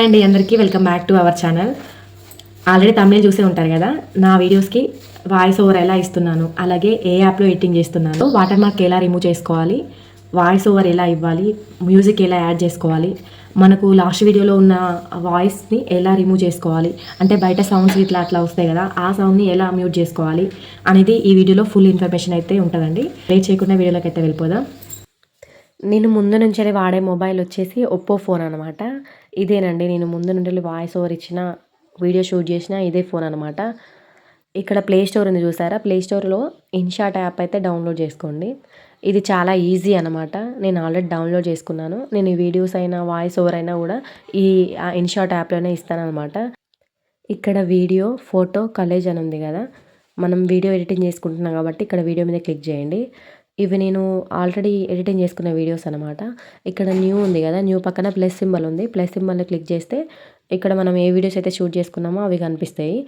Hi అండి అందరికీ. Welcome back to our channel already తమిళ చూసే ఉంటారు కదా నా వీడియోస్కి వాయిస్ ఓవర్ ఎలా ఇస్తున్నాను అలాగే ఏ యాప్లో ఎడిటింగ్ చేస్తున్నాను వాటర్ మార్క్ ఎలా రిమూవ్ చేసుకోవాలి వాయిస్ ఓవర్ ఎలా ఇవ్వాలి మ్యూజిక్ ఎలా యాడ్ చేసుకోవాలి మనకు లాస్ట్ వీడియోలో ఉన్న వాయిస్ని ఎలా రిమూవ్ చేసుకోవాలి అంటే బయట సౌండ్స్ ఇట్లా అట్లా వస్తాయి కదా ఆ సౌండ్ని ఎలా మ్యూట్ చేసుకోవాలి అనేది ఈ వీడియోలో ఫుల్ ఇన్ఫర్మేషన్ అయితే ఉంటుందండి. వెయిట్ చేయకుండా వీడియోలోకి అయితే వెళ్ళిపోదాం. నేను ముందు నుంచే వాడే మొబైల్ వచ్చేసి ఒప్పో ఫోన్ అనమాట ఇదేనండి నేను ముందు నుండి వాయిస్ ఓవర్ ఇచ్చిన వీడియో షూట్ చేసిన ఇదే ఫోన్ అనమాట ఇక్కడ ప్లే స్టోర్ ఉంది చూసారా? ప్లే స్టోర్లో ఇన్షాట్ యాప్ అయితే డౌన్లోడ్ చేసుకోండి. ఇది చాలా ఈజీ అనమాట నేను ఆల్రెడీ డౌన్లోడ్ చేసుకున్నాను. నేను ఈ వీడియోస్ అయినా వాయిస్ ఓవర్ అయినా కూడా ఈ ఇన్షాట్ యాప్లోనే ఇస్తానమాట ఇక్కడ వీడియో ఫోటో కలేజ్ అని ఉంది కదా? మనం వీడియో ఎడిటింగ్ చేసుకుంటున్నాం కాబట్టి ఇక్కడ వీడియో మీద క్లిక్ చేయండి. ఇవి నేను ఆల్రెడీ ఎడిటింగ్ చేసుకున్న వీడియోస్ అనమాట ఇక్కడ న్యూ ఉంది కదా న్యూ పక్కన ప్లస్ సింబల్ ఉంది. ప్లస్ సింబల్ని క్లిక్ చేస్తే ఇక్కడ మనం ఏ వీడియోస్ అయితే షూట్ చేసుకున్నామో అవి కనిపిస్తాయి.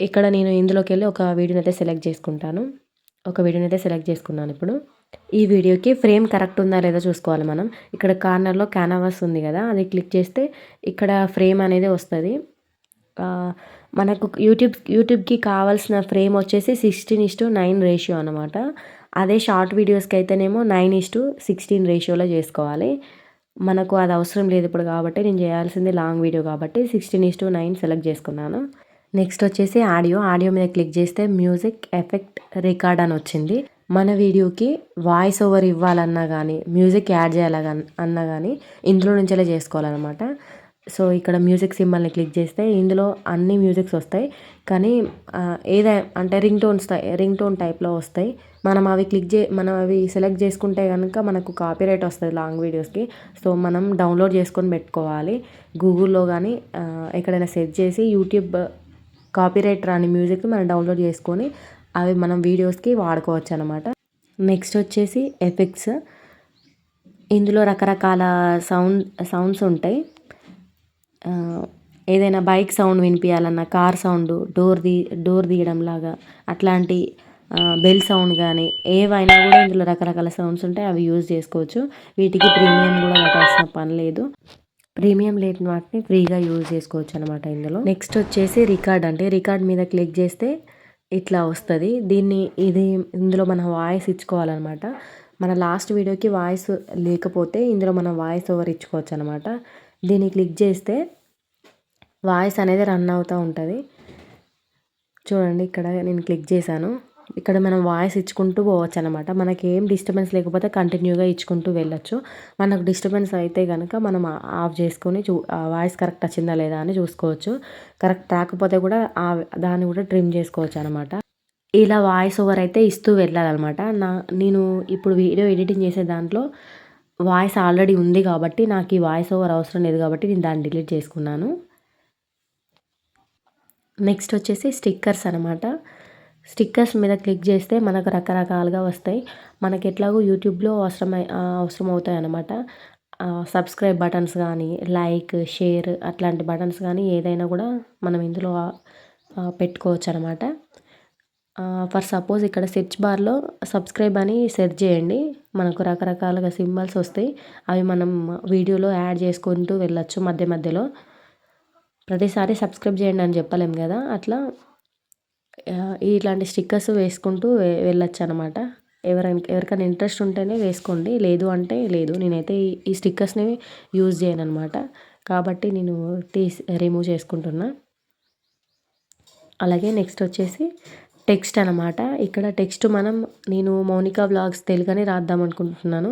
ఇక్కడ నేను ఇందులోకి వెళ్ళి ఒక వీడియోని అయితే సెలెక్ట్ చేసుకుంటాను. ఒక వీడియోని అయితే సెలెక్ట్ చేసుకున్నాను ఇప్పుడు. ఈ వీడియోకి ఫ్రేమ్ కరెక్ట్ ఉందా లేదా చూసుకోవాలి మనం. ఇక్కడ కార్నర్లో క్యానవాస్ ఉంది కదా అది క్లిక్ చేస్తే ఇక్కడ ఫ్రేమ్ అనేది వస్తుంది. మనకు యూట్యూబ్ యూట్యూబ్కి కావాల్సిన ఫ్రేమ్ వచ్చేసి సిక్స్టీన్ ఇస్టు నైన్ రేషియో అనమాట అదే షార్ట్ వీడియోస్కి అయితేనేమో నైన్ ఇస్టు సిక్స్టీన్ రేషియోలో చేసుకోవాలి. మనకు అది అవసరం లేదు ఇప్పుడు కాబట్టి నేను చేయాల్సింది లాంగ్ వీడియో కాబట్టి sixteen is to nine select చేసుకున్నాను. నెక్స్ట్ వచ్చేసి ఆడియో ఆడియో మీద క్లిక్ చేస్తే మ్యూజిక్ ఎఫెక్ట్ రికార్డ్ అని వచ్చింది. మన వీడియోకి వాయిస్ ఓవర్ ఇవ్వాలన్నా కానీ మ్యూజిక్ యాడ్ చేయాలన్నా అన్నా కానీ ఇందులో నుంచేలా చేసుకోవాలన్నమాట. సో ఇక్కడ మ్యూజిక్ సింబల్ని క్లిక్ చేస్తే ఇందులో అన్ని మ్యూజిక్స్ వస్తాయి. కానీ ఏదై అంటే రింగ్ టోన్స్ రింగ్ టోన్ టైప్లో వస్తాయి. మనం అవి క్లిక్ చే మనం అవి సెలెక్ట్ చేసుకుంటే కనుక మనకు కాపీరైట్ వస్తుంది లాంగ్ వీడియోస్కి. సో మనం డౌన్లోడ్ చేసుకొని పెట్టుకోవాలి. గూగుల్లో కానీ ఎక్కడైనా సెర్చ్ చేసి యూట్యూబ్ కాపీరైట్ రాని మ్యూజిక్ మనం డౌన్లోడ్ చేసుకొని అవి మనం వీడియోస్కి వాడుకోవచ్చు అనమాట నెక్స్ట్ వచ్చేసి ఎఫెక్ట్స్. ఇందులో రకరకాల సౌండ్ సౌండ్స్ ఉంటాయి. ఏదైనా బైక్ సౌండ్ వినిపించాలన్నా కార్ సౌండ్ డోర్ దీ డోర్ తీయడం లాగా అట్లాంటి బెల్ సౌండ్ కానీ ఏవైనా కూడా ఇందులో రకరకాల సౌండ్స్ ఉంటాయి అవి యూజ్ చేసుకోవచ్చు. వీటికి ప్రీమియం కూడా కట్టాల్సిన పని లేదు. ప్రీమియం లేని వాటిని ఫ్రీగా యూజ్ చేసుకోవచ్చు అనమాట ఇందులో. నెక్స్ట్ వచ్చేసి రికార్డ్ అంటే రికార్డ్ మీద క్లిక్ చేస్తే ఇట్లా వస్తుంది. దీన్ని ఇది ఇందులో మన వాయిస్ ఇచ్చుకోవాలన్నమాట. మన లాస్ట్ వీడియోకి వాయిస్ లేకపోతే ఇందులో మనం వాయిస్ ఓవర్ ఇచ్చుకోవచ్చు అనమాట దీన్ని క్లిక్ చేస్తే వాయిస్ అనేది రన్ అవుతూ ఉంటుంది. చూడండి ఇక్కడ నేను క్లిక్ చేశాను. ఇక్కడ మనం వాయిస్ ఇచ్చుకుంటూ పోవచ్చు అనమాట మనకి ఏం డిస్టర్బెన్స్ లేకపోతే కంటిన్యూగా ఇచ్చుకుంటూ వెళ్ళొచ్చు. మనకు డిస్టర్బెన్స్ అయితే కనుక మనం ఆఫ్ చేసుకొని చూ వాయిస్ కరెక్ట్ వచ్చిందా లేదా అని చూసుకోవచ్చు. కరెక్ట్ రాకపోతే కూడా దాన్ని కూడా ట్రిమ్ చేసుకోవచ్చు అనమాట ఇలా వాయిస్ ఓవర్ అయితే ఇస్తూ వెళ్ళాలన్నమాట. నా నేను ఇప్పుడు వీడియో ఎడిటింగ్ చేసే దాంట్లో వాయిస్ ఆల్రెడీ ఉంది కాబట్టి నాకు ఈ వాయిస్ ఓవర్ అవసరం లేదు కాబట్టి నేను దాన్ని డిలీట్ చేసుకున్నాను. నెక్స్ట్ వచ్చేసి స్టిక్కర్స్ అనమాట స్టిక్కర్స్ మీద క్లిక్ చేస్తే మనకు రకరకాలుగా వస్తాయి. మనకి ఎట్లాగో యూట్యూబ్లో అవసరమై అవసరం అవుతాయి అన్నమాట. సబ్స్క్రైబ్ బటన్స్ కానీ లైక్ షేర్ అట్లాంటి బటన్స్ కానీ ఏదైనా కూడా మనం ఇందులో పెట్టుకోవచ్చు అనమాట ఫర్ సపోజ్ ఇక్కడ సెర్చ్ బార్లో సబ్స్క్రైబ్ అని సెర్చ్ చేయండి. మనకు రకరకాలుగా సింబల్స్ వస్తాయి. అవి మనం వీడియోలో యాడ్ చేసుకుంటూ వెళ్ళొచ్చు మధ్య మధ్యలో. ప్రతిసారి సబ్స్క్రైబ్ చేయండి అని చెప్పలేం కదా? అట్లా ఇట్లాంటి స్టిక్కర్స్ వేసుకుంటూ వెళ్ళొచ్చు అనమాట ఎవరైనా ఎవరికైనా ఇంట్రెస్ట్ ఉంటేనే వేసుకోండి. లేదు అంటే లేదు. నేనైతే ఈ స్టిక్కర్స్ని యూజ్ చేయను అనమాట కాబట్టి నేను తీసి రిమూవ్ చేసుకుంటున్నా. అలాగే నెక్స్ట్ వచ్చేసి టెక్స్ట్ అనమాట ఇక్కడ టెక్స్ట్ మనం నేను మౌనికా బ్లాగ్స్ తెలుగని రాద్దాం అనుకుంటున్నాను.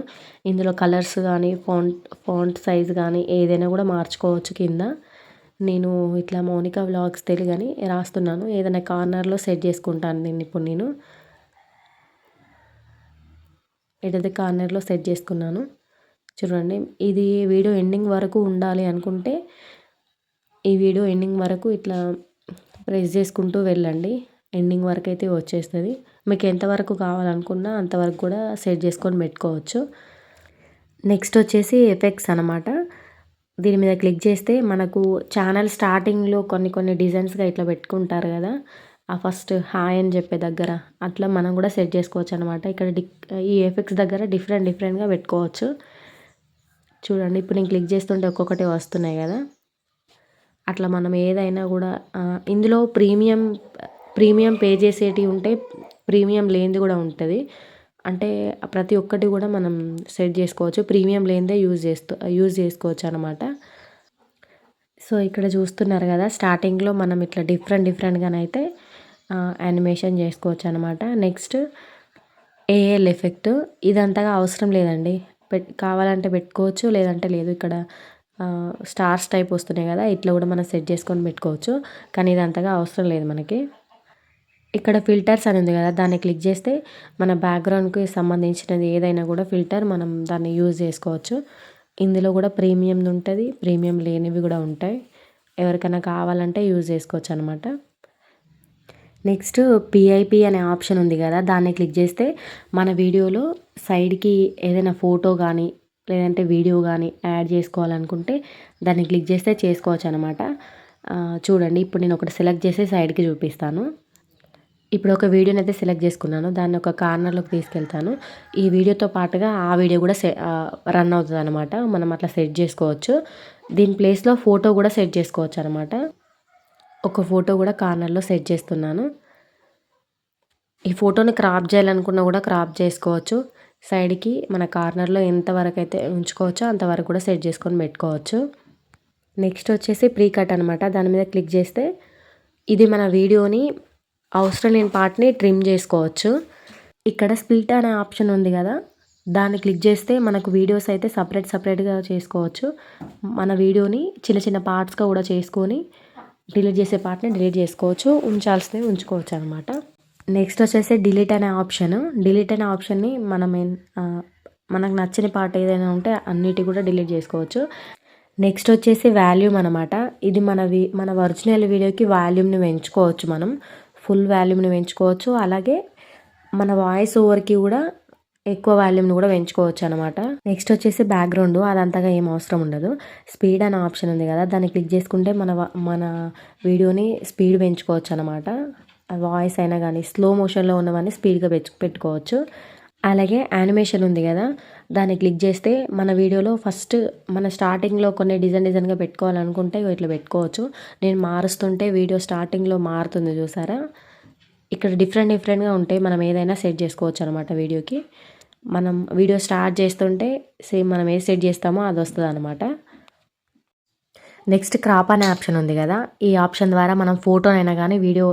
ఇందులో కలర్స్ కానీ ఫాంట్ ఫాంట్ సైజ్ కానీ ఏదైనా కూడా మార్చుకోవచ్చు కింద. నేను ఇట్లా మౌనిక వ్లాగ్స్ తెలుగని రాస్తున్నాను. ఏదైనా కార్నర్లో సెట్ చేసుకుంటాను నేను ఇప్పుడు నేను. ఏదైతే కార్నర్లో సెట్ చేసుకున్నాను చూడండి. ఇది వీడియో ఎండింగ్ వరకు ఉండాలి అనుకుంటే ఈ వీడియో ఎండింగ్ వరకు ఇట్లా ప్రెస్ చేసుకుంటూ వెళ్ళండి. ఎండింగ్ వరకు అయితే వచ్చేస్తుంది. మీకు ఎంతవరకు కావాలనుకున్నా అంతవరకు కూడా సెట్ చేసుకొని పెట్టుకోవచ్చు. నెక్స్ట్ వచ్చేసి ఎఫెక్ట్స్ అనమాట దీని మీద క్లిక్ చేస్తే మనకు ఛానల్ స్టార్టింగ్లో కొన్ని కొన్ని డిజైన్స్గా ఇట్లా పెట్టుకుంటారు కదా ఆ ఫస్ట్ హాయ్ అని చెప్పే దగ్గర అట్లా మనం కూడా సెట్ చేసుకోవచ్చు అనమాట ఇక్కడ డి ఈ ఎఫెక్ట్స్ దగ్గర డిఫరెంట్ డిఫరెంట్గా పెట్టుకోవచ్చు. చూడండి ఇప్పుడు నేను క్లిక్ చేస్తుంటే ఒక్కొక్కటి వస్తున్నాయి కదా. అట్లా మనం ఏదైనా కూడా ఇందులో ప్రీమియం ప్రీమియం పే చేసేటివి ఉంటే ప్రీమియం లేనిది కూడా ఉంటుంది. అంటే ప్రతి ఒక్కటి కూడా మనం సెట్ చేసుకోవచ్చు. ప్రీమియం లేనిదే యూజ్ చేస్తూ యూజ్ చేసుకోవచ్చు అనమాట సో ఇక్కడ చూస్తున్నారు కదా స్టార్టింగ్లో మనం ఇట్లా డిఫరెంట్ డిఫరెంట్గానైతే యానిమేషన్ చేసుకోవచ్చు అనమాట నెక్స్ట్ ఏఎల్ ఎఫెక్ట్. ఇదంతగా అవసరం లేదండి. పెట్ కావాలంటే పెట్టుకోవచ్చు లేదంటే లేదు. ఇక్కడ స్టార్స్ టైప్ వస్తున్నాయి కదా ఇట్లా కూడా మనం సెట్ చేసుకొని పెట్టుకోవచ్చు. కానీ ఇది అంతగా అవసరం లేదు మనకి. ఇక్కడ ఫిల్టర్స్ అని ఉంది కదా దాన్ని క్లిక్ చేస్తే మన బ్యాక్గ్రౌండ్కి సంబంధించినది ఏదైనా కూడా ఫిల్టర్ మనం దాన్ని యూజ్ చేసుకోవచ్చు. ఇందులో కూడా ప్రీమియం ఉంటుంది ప్రీమియం లేనివి కూడా ఉంటాయి. ఎవరికైనా కావాలంటే యూజ్ చేసుకోవచ్చు అనమాట నెక్స్ట్ పిఐపి అనే ఆప్షన్ ఉంది కదా దాన్ని క్లిక్ చేస్తే మన వీడియోలో సైడ్కి ఏదైనా ఫోటో కానీ లేదంటే వీడియో కానీ యాడ్ చేసుకోవాలనుకుంటే దాన్ని క్లిక్ చేస్తే చేసుకోవచ్చు అనమాట చూడండి ఇప్పుడు నేను ఒకటి సెలెక్ట్ చేసి సైడ్కి చూపిస్తాను. ఇప్పుడు ఒక వీడియోని అయితే సెలెక్ట్ చేసుకున్నాను. దాన్ని ఒక కార్నర్లోకి తీసుకెళ్తాను. ఈ వీడియోతో పాటుగా ఆ వీడియో కూడా సె రన్ అవుతుంది అనమాట మనం అట్లా సెట్ చేసుకోవచ్చు. దీని ప్లేస్లో ఫోటో కూడా సెట్ చేసుకోవచ్చు అనమాట ఒక ఫోటో కూడా కార్నర్లో సెట్ చేస్తున్నాను. ఈ ఫోటోని క్రాప్ చేయాలనుకున్నా కూడా క్రాప్ చేసుకోవచ్చు. సైడ్కి మన కార్నర్లో ఎంతవరకు అయితే ఉంచుకోవచ్చో అంతవరకు కూడా సెట్ చేసుకొని పెట్టుకోవచ్చు. నెక్స్ట్ వచ్చేసి ప్రీ కట్ అనమాట దాని మీద క్లిక్ చేస్తే ఇది మన వీడియోని అవసరం లేని పార్ట్ని ట్రిమ్ చేసుకోవచ్చు. ఇక్కడ స్ప్లిట్ అనే ఆప్షన్ ఉంది కదా. దాన్ని క్లిక్ చేస్తే మనకు వీడియోస్ అయితే సపరేట్ సపరేట్గా చేసుకోవచ్చు. మన వీడియోని చిన్న చిన్న పార్ట్స్గా కూడా చేసుకొని డిలీట్ చేసే పార్ట్ని డిలీట్ చేసుకోవచ్చు. ఉంచాల్సినవి ఉంచుకోవచ్చు అనమాట నెక్స్ట్ వచ్చేసి డిలీట్ అనే ఆప్షన్. డిలీట్ అనే ఆప్షన్ని మనం మనకు నచ్చిన పార్ట్ ఏదైనా ఉంటే అన్నిటి కూడా డిలీట్ చేసుకోవచ్చు. నెక్స్ట్ వచ్చేసి వాల్యూమ్ అనమాట ఇది మన మన ఒరిజినల్ వీడియోకి వాల్యూమ్ని పెంచుకోవచ్చు మనం. ఫుల్ వాల్యూమ్ని పెంచుకోవచ్చు. అలాగే మన వాయిస్ ఓవర్కి కూడా ఎక్కువ వాల్యూమ్ని కూడా పెంచుకోవచ్చు అనమాట నెక్స్ట్ వచ్చేసి బ్యాక్గ్రౌండ్. అదంతగా ఏం అవసరం ఉండదు. స్పీడ్ అనే ఆప్షన్ ఉంది కదా దాన్ని క్లిక్ చేసుకుంటే మన మన వీడియోని స్పీడ్ పెంచుకోవచ్చు అనమాట వాయిస్ అయినా కానీ స్లో మోషన్లో ఉన్నవన్నీ స్పీడ్గా పెంచు పెట్టుకోవచ్చు. అలాగే యానిమేషన్ ఉంది కదా దాన్ని క్లిక్ చేస్తే మన వీడియోలో ఫస్ట్ మన స్టార్టింగ్లో కొన్ని డిజైన్ డిజైన్గా పెట్టుకోవాలనుకుంటే ఇట్లా పెట్టుకోవచ్చు. నేను మారుస్తుంటే వీడియో స్టార్టింగ్లో మారుతుంది చూసారా? ఇక్కడ డిఫరెంట్ డిఫరెంట్గా ఉంటాయి మనం ఏదైనా సెట్ చేసుకోవచ్చు అనమాట వీడియోకి. మనం వీడియో స్టార్ట్ చేస్తుంటే సేమ్ మనం ఏది సెట్ చేస్తామో అది వస్తుంది అనమాట నెక్స్ట్ క్రాప్ అనే ఆప్షన్ ఉంది కదా. ఈ ఆప్షన్ ద్వారా మనం ఫోటోనైనా కానీ వీడియో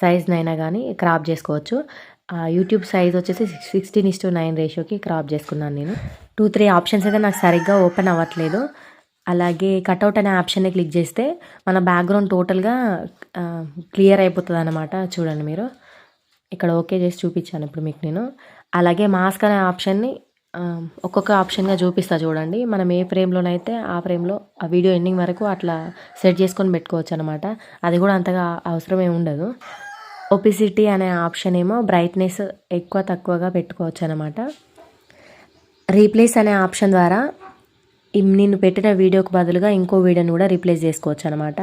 సైజ్నైనా కానీ క్రాప్ చేసుకోవచ్చు. యూట్యూబ్ సైజ్ వచ్చేసి సిక్స్టీన్ ఇస్ టు నైన్ రేషియోకి క్రాప్ చేసుకున్నాను నేను. టూ త్రీ ఆప్షన్స్ అయితే నాకు సరిగ్గా ఓపెన్ అవ్వట్లేదు. అలాగే కట్అవుట్ అనే ఆప్షన్ని క్లిక్ చేస్తే మన బ్యాక్గ్రౌండ్ టోటల్గా క్లియర్ అయిపోతుంది అనమాట చూడండి మీరు. ఇక్కడ ఓకే చేసి చూపించాను ఇప్పుడు మీకు నేను. అలాగే మాస్క్ అనే ఆప్షన్ని ఒక్కొక్క ఆప్షన్గా చూపిస్తా చూడండి. మనం ఏ ఫ్రేమ్లోనైతే ఆ ఫ్రేమ్లో ఆ వీడియో ఎండింగ్ వరకు అట్లా సెట్ చేసుకొని పెట్టుకోవచ్చు అనమాట అది కూడా అంతగా అవసరం ఉండదు. ఒపిసిటీ అనే ఆప్షన్ ఏమో బ్రైట్నెస్ ఎక్కువ తక్కువగా పెట్టుకోవచ్చు అనమాట రీప్లేస్ అనే ఆప్షన్ ద్వారా నేను పెట్టిన వీడియోకి బదులుగా ఇంకో వీడియోని కూడా రీప్లేస్ చేసుకోవచ్చు అనమాట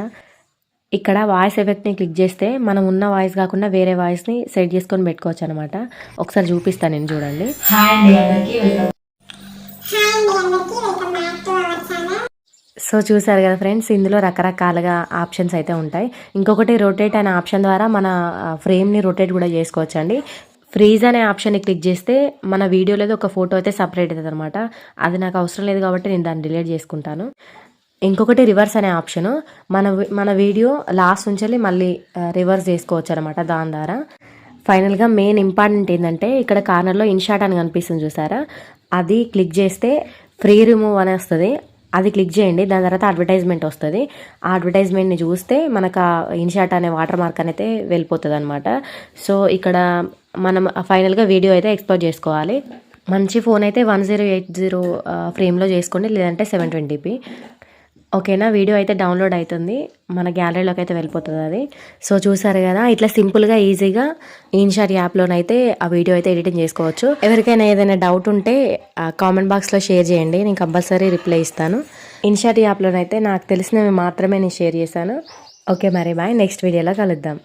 ఇక్కడ వాయిస్ ఎఫెక్ట్ని క్లిక్ చేస్తే మనం ఉన్న వాయిస్ కాకుండా వేరే వాయిస్ని సెట్ చేసుకొని పెట్టుకోవచ్చు అనమాట ఒకసారి చూపిస్తాను నేను చూడండి. సో చూసారు కదా ఫ్రెండ్స్ ఇందులో రకరకాలుగా ఆప్షన్స్ అయితే ఉంటాయి. ఇంకొకటి రొటేట్ అనే ఆప్షన్ ద్వారా మన ఫ్రేమ్ని రొటేట్ కూడా చేసుకోవచ్చు అండి ఫ్రీజ్ అనే ఆప్షన్ని క్లిక్ చేస్తే మన వీడియోలో ఒక ఫోటో అయితే సపరేట్ అవుతుంది అనమాట అది నాకు అవసరం లేదు కాబట్టి నేను దాన్ని డిలీట్ చేసుకుంటాను. ఇంకొకటి రివర్స్ అనే ఆప్షన్ మన మన వీడియో లాస్ట్ నుంచి మళ్ళీ రివర్స్ చేసుకోవచ్చు అనమాట దాని ద్వారా. ఫైనల్గా మెయిన్ ఇంపార్టెంట్ ఏంటంటే ఇక్కడ కార్నర్లో ఇన్షాట్ అని కనిపిస్తుంది చూసారా? అది క్లిక్ చేస్తే ఫ్రీ రిమూవ్ అని వస్తుంది. అది క్లిక్ చేయండి. దాని తర్వాత అడ్వర్టైజ్మెంట్ వస్తుంది. ఆ అడ్వర్టైజ్మెంట్ని చూస్తే మనకు ఆ ఇన్షాట్ అనే వాటర్ మార్క్ అనేది వెళ్ళిపోతుంది అనమాట సో ఇక్కడ మనం ఫైనల్గా వీడియో అయితే ఎక్స్పోర్ట్ చేసుకోవాలి. మంచి ఫోన్ అయితే వన్ జీరో ఎయిట్ జీరో ఫ్రేమ్లో చేసుకోండి. లేదంటే సెవెన్ ట్వంటీపీ ఓకేనా? వీడియో అయితే డౌన్లోడ్ అవుతుంది. మన గ్యాలరీలోకి అయితే వెళ్ళిపోతుంది అది. సో చూసారు కదా ఇట్లా సింపుల్గా ఈజీగా ఇన్షాట్ యాప్లోనైతే ఆ వీడియో అయితే ఎడిటింగ్ చేసుకోవచ్చు. ఎవరికైనా ఏదైనా డౌట్ ఉంటే కామెంట్ బాక్స్లో షేర్ చేయండి. నేను కంపల్సరీ రిప్లై ఇస్తాను. ఇన్షాట్ యాప్లోనైతే నాకు తెలిసినవి మాత్రమే నేను షేర్ చేశాను. ఓకే మరి బాయ్. నెక్స్ట్ వీడియోలో కలుద్దాం.